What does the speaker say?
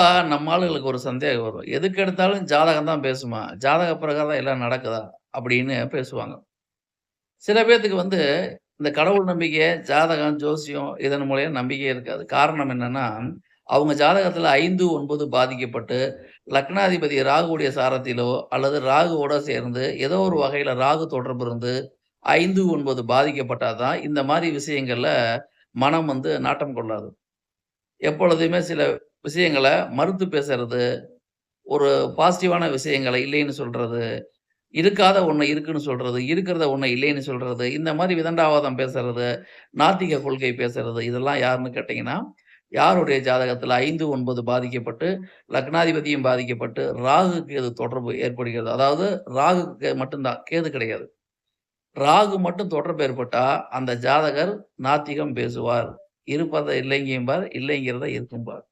நம்ம ஆளுகளுக்கு ஒரு சந்தேகம் வரும். எதுக்கு எடுத்தாலும் ஜாதகம் தான் பேசுமா? ஜாதக பிரகாரம் எல்லாம் நடக்குதா? அப்படின்னு பேசுவாங்க. சில பேர்த்துக்கு வந்து இந்த கடவுள் நம்பிக்கை, ஜாதகம், ஜோசியம் இதன் மூலியம் நம்பிக்கையே இருக்காது. காரணம் என்னன்னா, அவங்க ஜாதகத்தில் ஐந்து ஒன்பது பாதிக்கப்பட்டு, லக்னாதிபதி ராகுவுடைய சாரத்திலோ அல்லது ராகுவோட சேர்ந்து ஏதோ ஒரு வகையில் ராகு தொடர்பு இருந்து ஐந்து ஒன்பது பாதிக்கப்பட்டால் தான் இந்த மாதிரி விஷயங்களில் மனம் வந்து நாட்டம் கொள்ளாது. எப்பொழுதுமே சில விஷயங்களை மறுத்து பேசுறது, ஒரு பாசிட்டிவான விஷயங்களை இல்லைன்னு சொல்றது, இருக்காத ஒன்று இருக்குன்னு சொல்றது, இருக்கிறத ஒன்று இல்லைன்னு சொல்றது, இந்த மாதிரி விதண்டாவாதம் பேசுறது, நாத்திக கொள்கை பேசுறது, இதெல்லாம் யாருன்னு கேட்டீங்கன்னா, யாருடைய ஜாதகத்தில் ஐந்து ஒன்பது பாதிக்கப்பட்டு, லக்னாதிபதியும் பாதிக்கப்பட்டு, ராகு, கேது தொடர்பு ஏற்படுகிறது. அதாவது ராகுக்கு கே மட்டும்தான் கேது கிடையாது. ராகு மட்டும் தொடர்பு ஏற்பட்டால் அந்த ஜாதகர் நாத்திகம் பேசுவார். இருப்பதை இல்லைங்கம்பார், இல்லைங்கிறத இருக்கும்பார்.